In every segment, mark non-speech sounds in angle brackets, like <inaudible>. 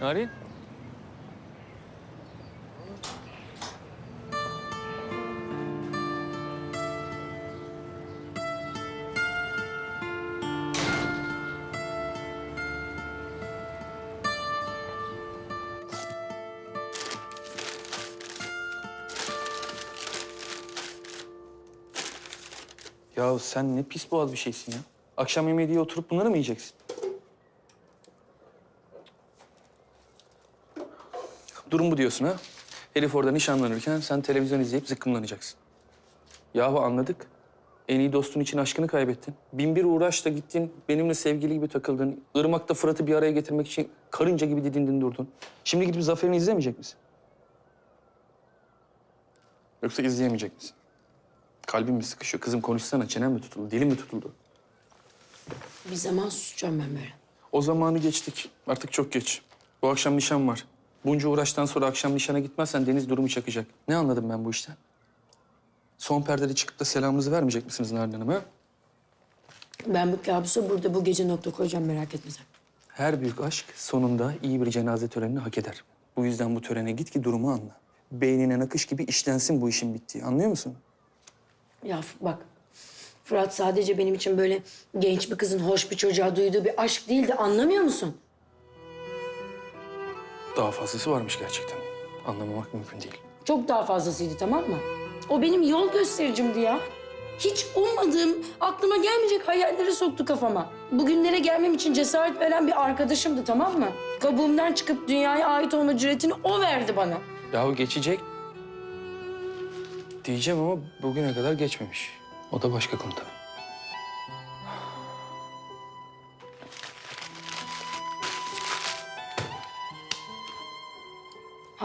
Narin? Ya sen ne pis boğaz bir şeysin ya. Akşam yemeği diye oturup bunları mı yiyeceksin? Durum bu diyorsun ha? Elif orada nişanlanırken sen televizyon izleyip zıkkımlanacaksın. Yahu anladık. En iyi dostun için aşkını kaybettin. Bin bir uğraşla gittin, benimle sevgili gibi takıldın. Irmak'ta Fırat'ı bir araya getirmek için karınca gibi didindin durdun. Şimdi gidip Zafer'ini izlemeyecek misin? Yoksa izleyemeyecek misin? Kalbim mi sıkışıyor? Kızım konuşsana, çenem mi tutuldu, dilim mi tutuldu? Bir zaman susacağım ben böyle. O zamanı geçtik. Artık çok geç. Bu akşam nişan var. Bunca uğraştan sonra akşam nişana gitmezsen Deniz durumu çakacak. Ne anladım ben bu işten? Son perdede çıkıp da selamınızı vermeyecek misiniz Narin Hanım ha? Ben bu kabusa burada bu gece nokta koyacağım merak etme sen. Her büyük aşk sonunda iyi bir cenaze törenini hak eder. Bu yüzden bu törene git ki durumu anla. Beynine nakış gibi işlensin bu işin bittiği. Anlıyor musun? Ya bak Fırat sadece benim için böyle genç bir kızın hoş bir çocuğa duyduğu bir aşk değildi anlamıyor musun? Daha fazlası varmış gerçekten. Anlamamak mümkün değil. Çok daha fazlasıydı tamam mı? O benim yol göstericimdi ya. Hiç ummadığım, aklıma gelmeyecek hayalleri soktu kafama. Bugünlere gelmem için cesaret veren bir arkadaşımdı tamam mı? Kabuğumdan çıkıp dünyaya ait olma cüretini o verdi bana. Yahu geçecek diyeceğim ama bugüne kadar geçmemiş. O da başka konu tabii.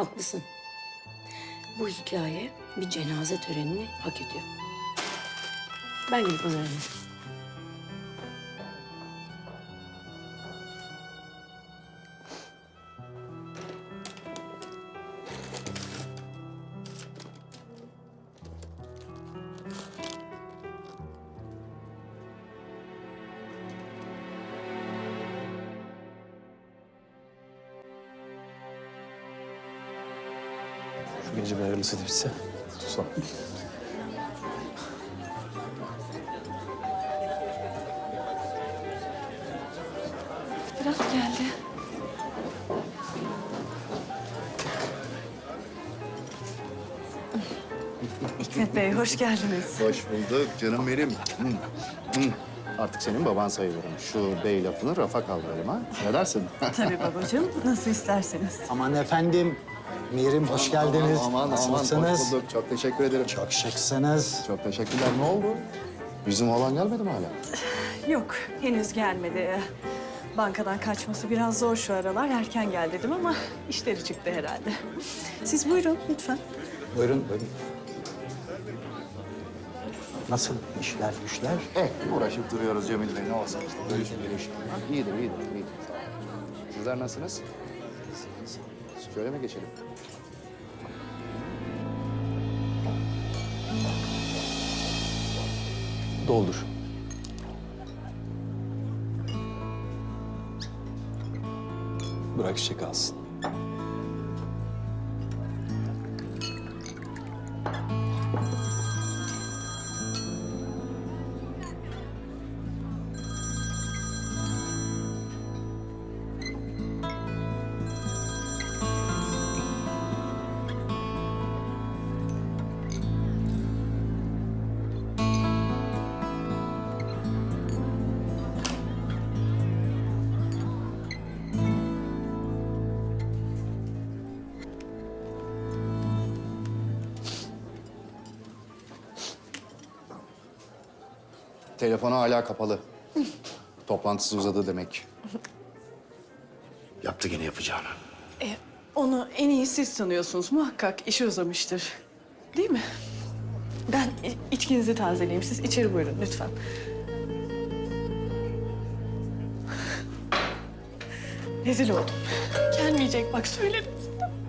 Haklısın. Bu hikaye bir cenaze törenini hak ediyor. Ben gidip. Şu gece bir hayırlısı bitse. Tutsam. Biraz geldi. Hikmet Bey, hoş geldiniz. Hoş bulduk canım benim. Hı, hı. Artık senin baban sayılırım. Şu bey lafını rafa kaldıralım ha. Ne dersin? Tabii babacığım, nasıl isterseniz. Aman efendim, Mirim hoş geldiniz. Aman aman hoş Nasılsınız? bulduk. Çok teşekkür ederim. Çok, şıksınız. çok teşekkürler. Ne oldu? Bizim oğlan gelmedi mi hala? <sighs> Yok, henüz gelmedi. Bankadan kaçması biraz zor şu aralar. Erken gel dedim ama işleri çıktı herhalde. <laughs> Siz buyurun lütfen. Buyurun, buyurun. Nasıl işler, güçler? Eh, uğraşıp duruyoruz Cemil Bey. Ne olsun işte. İyidir, iyidir, iyidir. Sizler nasılsınız? Şöyle mi geçelim? Doldur. Bırak çiçek alsın. Telefonu hala kapalı. <laughs> Toplantısı uzadı demek. Yaptı yine yapacağını. E, onu en iyi siz tanıyorsunuz. Muhakkak işi uzamıştır. Değil mi? Ben içkinizi tazeleyeyim. Siz içeri buyurun lütfen. <laughs> Rezil oldum. Gelmeyecek bak söyledim.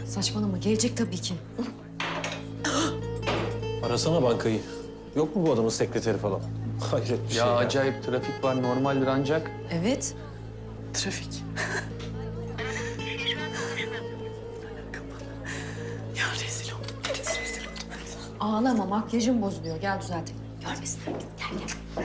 Saçmalama gelecek tabii ki. <laughs> Arasana bankayı. Yok mu bu adamın sekreteri falan? <laughs> Hayret bir şey ya. Acayip trafik var normaldir ancak. Evet. Trafik. <laughs> ya rezil oldum. Deniz rezil oldum. Ağlama makyajın bozuluyor. Gel düzeltelim. Görmesinler. Gel gel.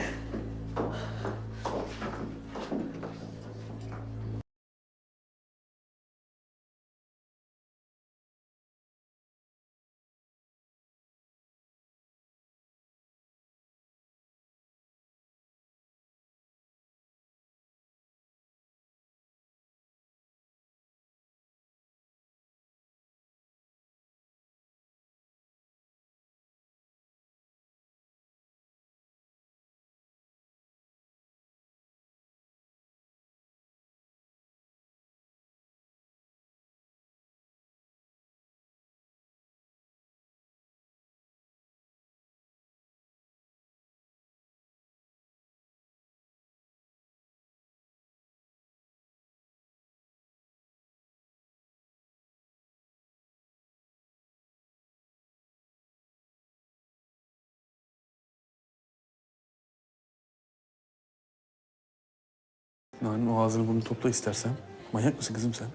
Narin o ağzını bunu topla istersen. Manyak mısın kızım sen?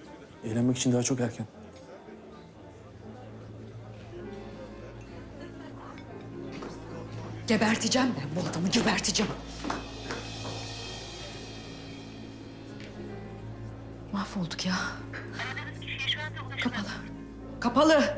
Eğlenmek için daha çok erken. Geberteceğim ben bu adamı geberteceğim. Mahvolduk ya. Kapalı. Kapalı.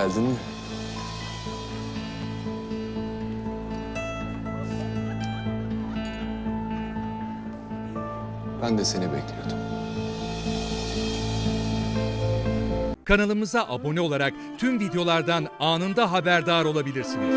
Geldin mi? Ben de seni bekliyordum. Kanalımıza abone olarak tüm videolardan anında haberdar olabilirsiniz.